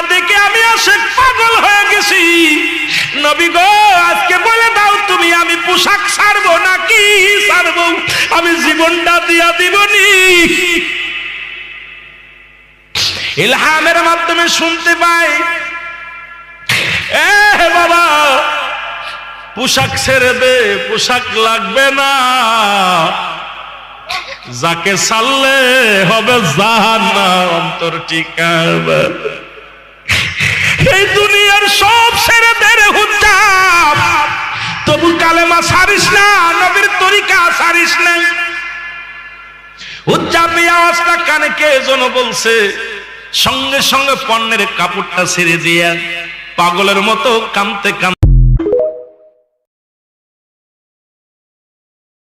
তোমার দিকে আমি আশেক পাগল হয়ে গেছি। নবী গো, আজকে বলে দাও তুমি, আমি পোশাক ছাড়বো নাকি? ছাড়বো। আমি জীবনটা দিয়া দিব নি ইলহামের মাধ্যমে শুনতে পাই। এ বাবা, পোশাক ছেড়ে দে পোশাক লাগবে না। যাকে সাললে হবে জাহান্নাম, তোর ঠিকানা। এই দুনিয়ার সব ছেড়ে দে রে হুজ্জাম তবু কালেমা সারিস না, নবীর তরিকা সারিস না। এই আওয়াজটা কানে কে যেন বলছে? সঙ্গে সঙ্গে পণ্যের কাপড়টা ছেড়ে দিয়া পাগলের মতো কামতে কাম